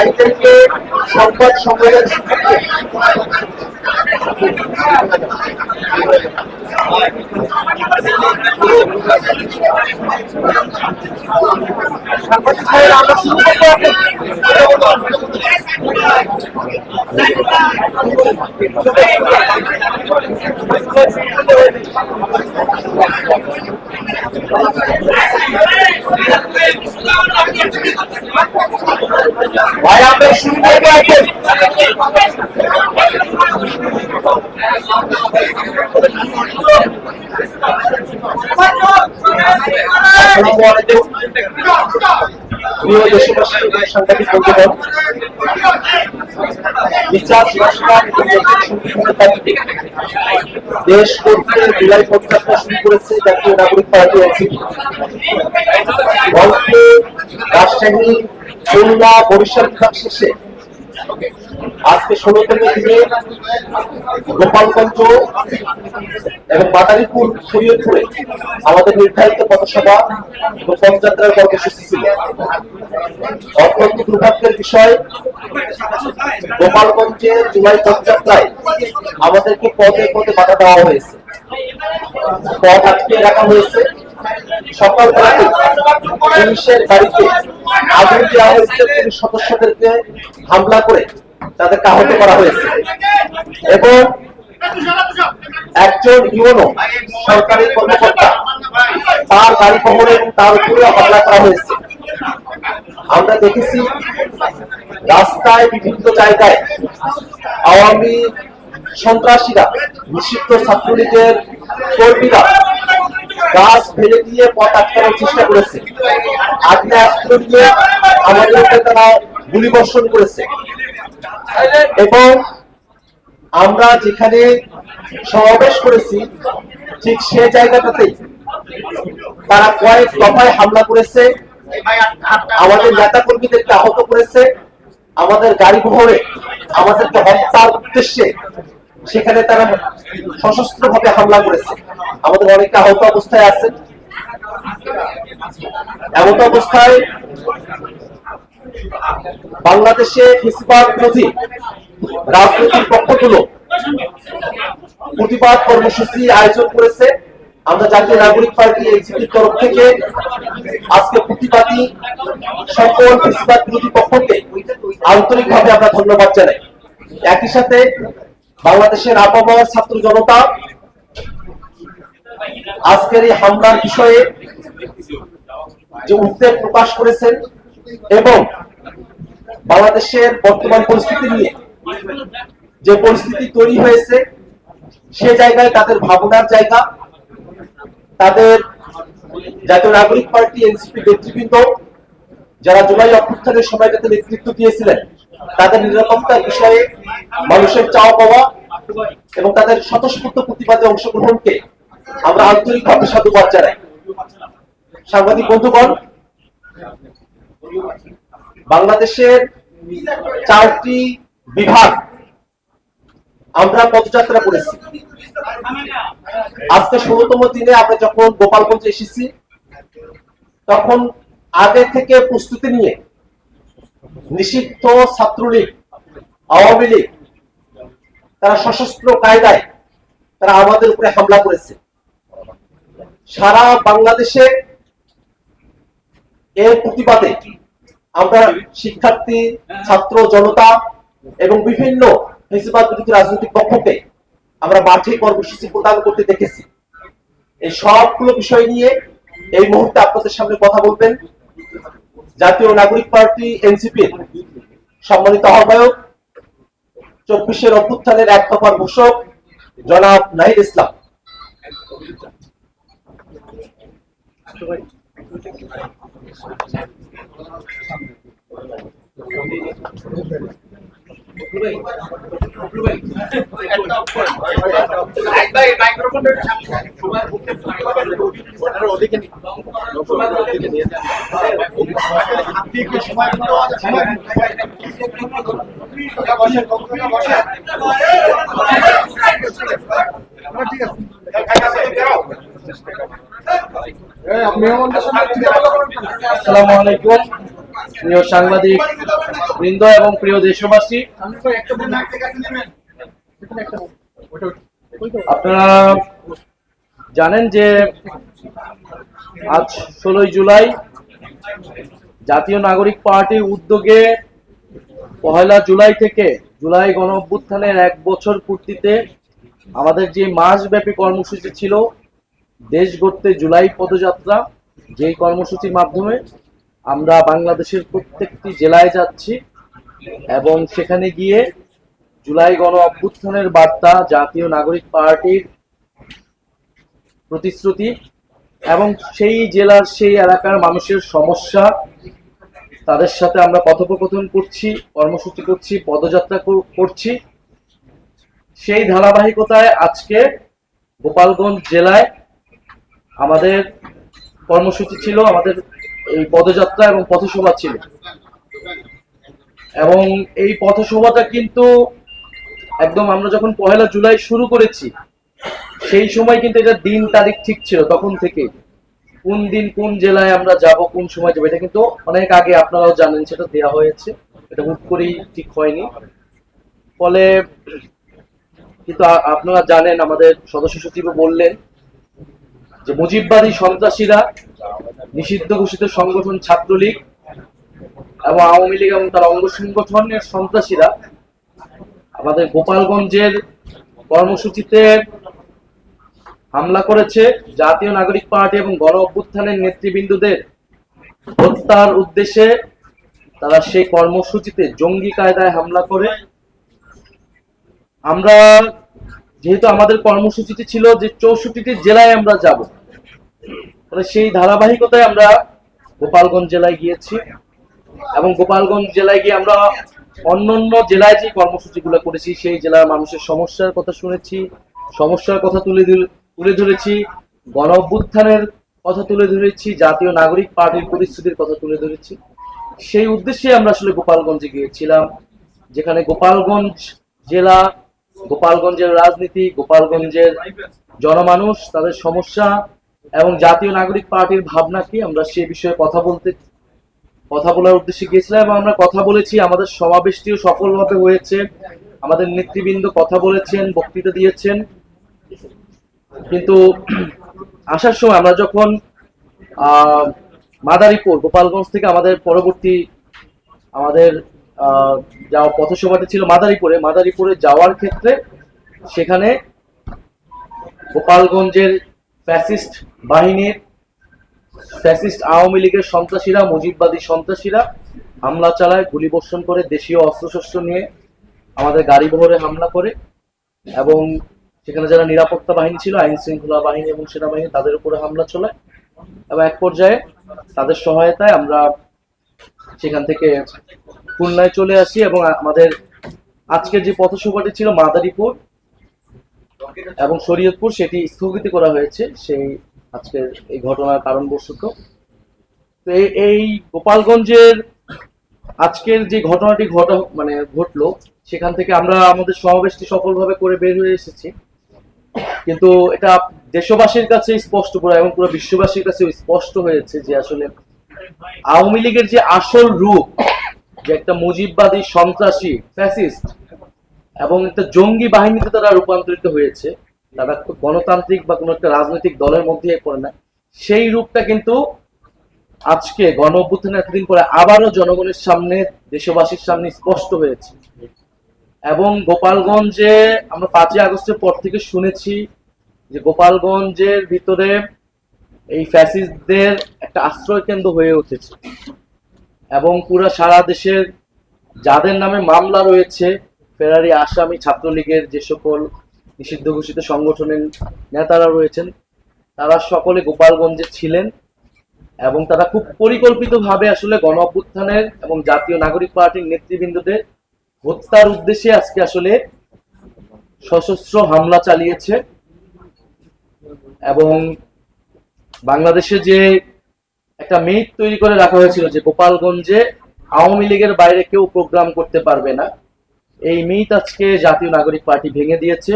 ভাইদেরকে সংবাদ সম্মেলন আমরা শুরু ভাই আমরা শুরু করব এখন আসসালামু আলাইকুম প্রিয় দেশবাসী দেশ করতে জুলাই পদযাত্রা শুরু করেছে জাতীয় নাগরিক পার্টি রাজশাহী খুলনা বরিশাল বিভাগ শেষে আজকে ষোলোতম দিনে গোপালগঞ্জ এবং মাদারীপুর শরীয়তপুরে আমাদের নির্ধারিত পথসভা এবং পথযাত্রার কর্মসূচি ছিল। অত্যন্ত দুর্ভাগ্যের বিষয়, গোপালগঞ্জে জুলাই পথযাত্রায় আমাদেরকে পদে পদে বাধা দেওয়া হয়েছে। পথ আটকে রাখা হয়েছে। সকালবেলাতে পুলিশের গাড়িতে আগুন দেওয়া হয়েছে। পুলিশ সদস্যদেরকে হামলা করে তাদেরকে আহত করা হয়েছে। এবং একজন ইউনো সরকারি কর্মকর্তা। তার গাড়ি বহরে তার উপরে হামলা করা হয়েছে। আমরা দেখেছি রাস্তায় বিভিন্ন জায়গায় আওয়ামী সন্ত্রাসীরা, নিষিদ্ধ ছাত্রলীগের কর্মীরা গাছ ফেলে দিয়ে পথ আটকানোর চেষ্টা করেছে। আগ্নেয়াস্ত্র দিয়ে আমাদের তারা গুলি বর্ষণ করেছে। এবং আমরা যেখানে সমাবেশ করেছি, ঠিক সে জায়গাটাতেই তারা কয়েক দফায় হামলা করেছে, আমাদের নেতা কর্মীদেরকে আহত করেছে, আমাদের গাড়ি বহরে আমাদেরকে হত্যার উদ্দেশ্যে সেখানে তারা সশস্ত্র ভাবে হামলা করেছে। আমাদের অনেকে আহত অবস্থায় আছে এমন অবস্থায় বাংলাদেশে ফেসিবাদ বিরোধী রাজনৈতিক পক্ষগুলো প্রতিবাদ কর্মসূচি আয়োজন করেছে আমরা জাতীয় নাগরিক পার্টি এনসিপির তরফ থেকে। আজকে প্রতিবাদী সকল ফেসিবাদ বিরোধী পক্ষকে আন্তরিকভাবে আমরা ধন্যবাদ জানাই। একই সাথে বাংলাদেশের আবহাওয়ার ছাত্র জনতা, আজকের এই হামলার বিষয়ে যে উদ্বেগ প্রকাশ করেছেন এবং বাংলাদেশের বর্তমান পরিস্থিতি নিয়ে যে পরিস্থিতি তৈরি হয়েছে, সে জায়গায় তাদের ভাবনার জায়গা, তাদের জাতীয় নাগরিক পার্টি, এনসিপি নেতৃবৃন্দ, যারা জুলাই অভ্যুত্থানের সময়টাতে নেতৃত্ব দিয়েছিলেন, তাদের নিরাপত্তার বিষয়ে মানুষের চাওয়া পাওয়া এবং তাদের স্বতঃস্ফূর্ত প্রতিবাদে অংশগ্রহণকে আমরা আন্তরিকভাবে সাধুবাদ জানাই। সাংবাদিক বন্ধুগণ, বাংলাদেশের চারটি বিভাগ। আমরা পদযাত্রা করেছি। আজকে ষোলতম দিনে আমরা যখন গোপালগঞ্জে এসেছি, তখন আগে থেকে প্রস্তুতি নিয়ে নিষিদ্ধ ছাত্রলীগ, আওয়ামী লীগ, তারা সশস্ত্র কায়দায় তারা আমাদের উপরে হামলা করেছে। সারা বাংলাদেশে এর প্রতিবাদে আমরা শিক্ষার্থী, ছাত্র, জনতা এবং বিভিন্ন রাজনৈতিক পক্ষকে আমরা মাঠে কর্মসূচি প্রদান করতে দেখেছি। এই সবগুলো বিষয় নিয়ে এই মুহূর্তে আপনাদের সামনে কথা বলবেন জাতীয় নাগরিক পার্টি এনসিপি সম্মানিত আহ্বায়ক, চব্বিশের অভ্যুত্থানের এক দফার ঘোষক, জনাব নাহিদ ইসলাম। আসসালামু আলাইকুম। প্রিয় সাংবাদিক বৃন্দ এবং প্রিয় দেশবাসী আপনারা জানেন যে আজ ষোলোই জুলাই জাতীয় নাগরিক পার্টির উদ্যোগে পহেলা জুলাই থেকে জুলাই গণ অভ্যুত্থানের এক বছর পূর্তিতে আমাদের যে মাসব্যাপী কর্মসূচি ছিল দেশ গড়তে জুলাই পদযাত্রা যেই কর্মসূচির মাধ্যমে আমরা বাংলাদেশের প্রত্যেকটি জেলায় যাচ্ছি। এবং সেখানে গিয়ে জুলাই গণ অভ্যুত্থানের বার্তা, জাতীয় নাগরিক পার্টির প্রতিশ্রুতি এবং সেই জেলার সেই এলাকার মানুষের সমস্যা, তাদের সাথে আমরা কথোপকথন করছি, কর্মসূচি করছি, পদযাত্রা করছি। সেই ধারাবাহিকতায় আজকে গোপালগঞ্জ জেলায় আমাদের কর্মসূচি ছিল, আমাদের এই পদযাত্রা এবং পথসভা ছিল। এবং এই পথসভাটা কিন্তু একদম আমরা যখন পহেলা জুলাই শুরু করেছি, সেই সময় কিন্তু এটা দিন তারিখ ঠিক ছিল তখন থেকে। কোন দিন কোন জেলায় আমরা যাব, কোন সময় যাব, এটা কিন্তু অনেক আগে আপনারাও জানেন, সেটা দেওয়া হয়েছে। এটা হুট করেই ঠিক হয়নি। ফলে কিন্তু আপনারা জানেন, আমাদের সদস্য সচিব বললেন যে মুজিববাদী সন্ত্রাসীরা নিষিদ্ধ ঘোষিত সংগঠন ছাত্রলীগ এবং আওয়ামী লীগ এবং তার অঙ্গ সংগঠনের সন্ত্রাসীরা আমাদের গোপালগঞ্জের কর্মসূচিতে হামলা করেছে। জাতীয় নাগরিক পার্টি এবং গণ অভ্যুত্থানের নেতৃবৃন্দদের হত্যার উদ্দেশ্যে তারা সেই কর্মসূচিতে জঙ্গি কায়দায় হামলা করে। আমরা যেহেতু আমাদের কর্মসূচিটি ছিল যে চৌষট্টিটি জেলায় আমরা যাব সেই ধারাবাহিকতায় আমরা গোপালগঞ্জ জেলায় গিয়েছি। এবং গোপালগঞ্জ জেলায় গিয়ে আমরা অন্যান্য জেলায় যে কর্মসূচিগুলো করেছি, সেই জেলার মানুষের সমস্যার কথা শুনেছি, সমস্যার কথা তুলে তুলে ধরেছি, গণ অভ্যুত্থানের কথা তুলে ধরেছি, জাতীয় নাগরিক পার্টির পরিস্থিতির কথা তুলে ধরেছি। সেই উদ্দেশ্যে আমরা আসলে গোপালগঞ্জে গিয়েছিলাম, যেখানে গোপালগঞ্জ জেলা, গোপালগঞ্জের রাজনীতি, গোপালগঞ্জের জনমানুষ, তাদের সমস্যা এবং জাতীয় নাগরিক পার্টির ভাবনা কি আমরা সে বিষয়ে কথা বলতে কথা বলার উদ্দেশ্যে গিয়েছিলাম এবং আমরা কথা বলেছি, আমাদের সমাবেশটিও সফলভাবে হয়েছে। আমাদের নেতৃবৃন্দ কথা বলেছেন, বক্তৃতা দিয়েছেন। কিন্তু আসার সময় আমরা যখন মাদারীপুর, গোপালগঞ্জ থেকে আমাদের পরবর্তী আমাদের যাওয়া পথসভাটি ছিল মাদারীপুরে। মাদারীপুরে যাওয়ার ক্ষেত্রে সেখানে গোপালগঞ্জের ফ্যাসিস্ট বাহিনীর ফ্যাসিস্ট আওয়ামী লীগের সন্ত্রাসীরা, মুজিববাদী সন্ত্রাসীরা হামলা চালায়, গুলি বর্ষণ করে, দেশীয় অস্ত্রশস্ত্র নিয়ে আমাদের গাড়ি বহরে হামলা করে এবং সেখানে যারা নিরাপত্তা বাহিনী ছিল, আইন শৃঙ্খলা বাহিনী এবং সেনাবাহিনী, তাদের উপরে হামলা চলায় এবং এক পর্যায়ে তাদের সহায়তায় আমরা সেখান থেকে খুলনায় চলে আসি এবং আমাদের আজকের যে পথসভাটি ছিল মাদারীপুর এবং শরীয়তপুর, সেটি স্থগিত করা হয়েছে। সেই আজকের এই ঘটনার কারণবশত। তো এই- গোপালগঞ্জের আজকের যে ঘটনাটি ঘটা মানে ঘটলো, সেখান থেকে আমরা আমাদের সমাবেশটি সফলভাবে করে বের হয়ে এসেছি। কিন্তু এটা দেশবাসীর কাছে স্পষ্ট করে এবং পুরো বিশ্ববাসীর কাছে স্পষ্ট হয়েছে যে আসলে আওয়ামী লীগের যে আসল রূপ, যে একটা মুজিববাদী, সন্ত্রাসী, ফ্যাসিস্ট এবং একটা জঙ্গি বাহিনীতে তারা রূপান্তরিত হয়েছে তারা গণতান্ত্রিক বা কোনো একটা রাজনৈতিক দলের মধ্যে পড়ে না। সেই রূপটা কিন্তু আজকে গণ অভ্যুত্থানের এতদিন পরে আবারও জনগণের সামনে, দেশবাসীর সামনে স্পষ্ট হয়েছে। এবং গোপালগঞ্জে আমরা পাঁচই আগস্টের পর থেকে শুনেছি যে গোপালগঞ্জের ভিতরে এই ফ্যাসিস্টদের একটা আশ্রয় কেন্দ্র হয়ে উঠেছে। এবং পুরো সারা দেশের যাদের নামে মামলা রয়েছে, ফেরারি আসামি, ছাত্রলীগের যে সকল নিষিদ্ধ ঘোষিত সংগঠনের নেতারা রয়েছেন। তারা সকলে গোপালগঞ্জে ছিলেন এবং তারা খুব পরিকল্পিতভাবে আসলে গণ অভ্যুত্থানের এবং জাতীয় নাগরিক পার্টির নেতৃবৃন্দদের হত্যার উদ্দেশ্যে আজকে আসলে সশস্ত্র হামলা চালিয়েছে এবং বাংলাদেশে যে একটা মেইট তৈরি করে রাখা হয়েছিল যে গোপালগঞ্জে আওয়ামী লীগের বাইরে কেউ প্রোগ্রাম করতে পারবে না, এই মিট আজকে জাতীয় নাগরিক পার্টি ভেঙে দিয়েছে।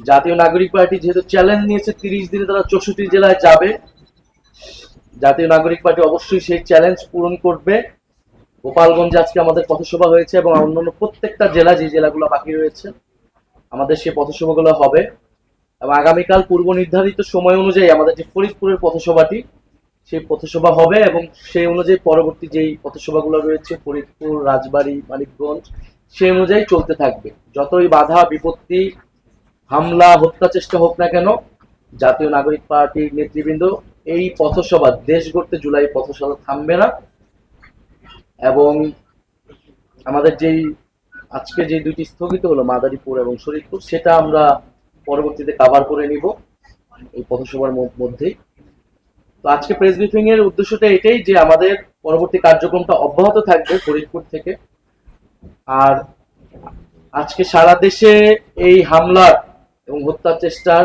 জাতীয় নাগরিক পার্টি যেহেতু চ্যালেঞ্জ নিয়েছে, তিরিশ দিনে তারা চৌষট্টি জেলায় যাবে। জাতীয় নাগরিক পার্টি অবশ্যই সেই চ্যালেঞ্জ পূরণ করবে। গোপালগঞ্জে আজকে আমাদের পথসভা হয়েছে এবং অন্যান্য প্রত্যেকটা জেলা যে জেলাগুলো বাকি রয়েছে, আমাদের সেই পথসভাগুলো হবে। এবং আগামীকাল পূর্ব নির্ধারিত সময় অনুযায়ী আমাদের যে ফরিদপুরের পথসভাটি, সেই পথসভা হবে এবং সেই অনুযায়ী পরবর্তী যেই পথসভাগুলো রয়েছে, ফরিদপুর, রাজবাড়ী, মানিকগঞ্জ, সেই অনুযায়ী চলতে থাকবে। যতই বাধা, বিপত্তি হামলা, হত্যা চেষ্টা হোক না কেন, জাতীয় নাগরিক পার্টির নেতৃবৃন্দ এই পথসভা দেশ গড়তে জুলাই পথসভা থামবে না। এবং আমাদের যেই, আজকে যে দুইটি স্থগিত হলো, মাদারীপুর এবং শরীরপুর সেটা আমরা পরবর্তীতে কাভার করে নিব এই পথসভার মধ্যেই। তো আজকে প্রেস ব্রিফিং এর উদ্দেশ্যটা এটাই যে আমাদের পরবর্তী কার্যক্রমটা অব্যাহত থাকবে ফরিদপুর থেকে। আর আজকে সারা দেশে এই হামলার এবং হত্যার চেষ্টার